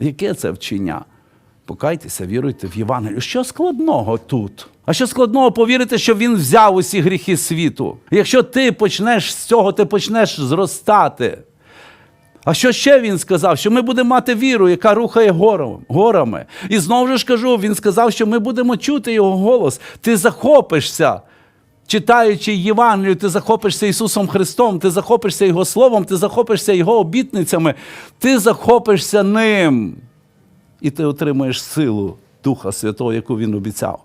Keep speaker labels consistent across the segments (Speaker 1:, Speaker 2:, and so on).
Speaker 1: Яке це вчення? Покайтеся, віруйте в Євангелію. Що складного тут? А що складного повірити, що він взяв усі гріхи світу? Якщо ти почнеш з цього, ти почнеш зростати. А що ще він сказав? Що ми будемо мати віру, яка рухає горами. І знову ж кажу, він сказав, що ми будемо чути його голос. Ти захопишся. Читаючи Євангелію, ти захопишся Ісусом Христом, ти захопишся Його Словом, ти захопишся Його обітницями, ти захопишся ним. І ти отримаєш силу Духа Святого, яку Він обіцяв.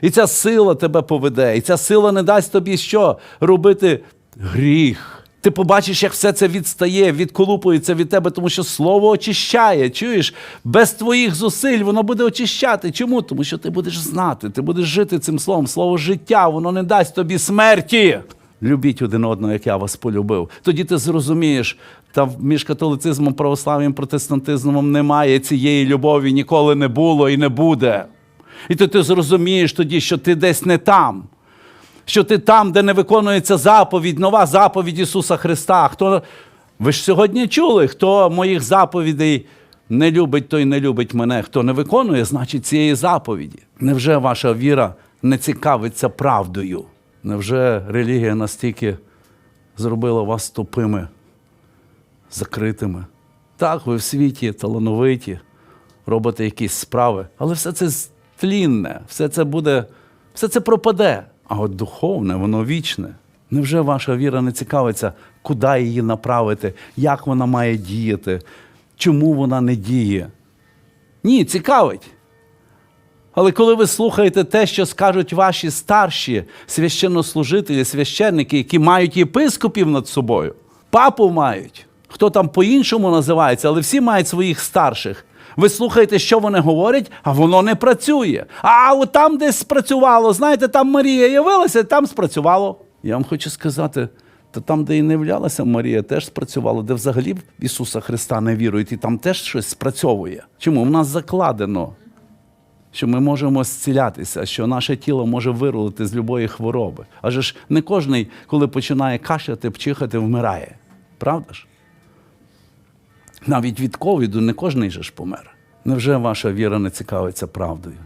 Speaker 1: І ця сила тебе поведе, і ця сила не дасть тобі що? Робити гріх. Ти побачиш, як все це відстає, відколупується від тебе, тому що слово очищає. Чуєш, без твоїх зусиль воно буде очищати. Чому? Тому що ти будеш знати, ти будеш жити цим словом. Слово життя, воно не дасть тобі смерті. Любіть один одного, як я вас полюбив. Тоді ти зрозумієш, та між католицизмом, православ'ям, протестантизмом немає цієї любові, ніколи не було і не буде. І то ти зрозумієш тоді, що ти десь не там. Що ти там, де не виконується заповідь, нова заповідь Ісуса Христа. Хто... Ви ж сьогодні чули, хто моїх заповідей не любить, той не любить мене. Хто не виконує, значить цієї заповіді. Невже ваша віра не цікавиться правдою? Невже релігія настільки зробила вас тупими, закритими? Так, ви в світі талановиті, робите якісь справи, але все це тлінне, все це буде, все це пропаде. А от духовне, воно вічне. Невже ваша віра не цікавиться, куди її направити, як вона має діяти, чому вона не діє? Ні, цікавить. Але коли ви слухаєте те, що скажуть ваші старші священнослужителі, священники, які мають єпископів над собою, папу мають, хто там по-іншому називається, але всі мають своїх старших. Ви слухаєте, що вони говорять, а воно не працює. А от там десь спрацювало. Знаєте, там Марія явилася, там спрацювало. Я вам хочу сказати, то там, де і не являлася Марія, теж спрацювало, де взагалі в Ісуса Христа не вірують, і там теж щось спрацьовує. Чому? В нас закладено що ми можемо зцілятися, що наше тіло може вирулити з любої хвороби. Адже ж не кожний, коли починає кашляти, пчихати, вмирає. Правда ж? Навіть від ковіду не кожний же ж помер. Невже ваша віра не цікавиться правдою?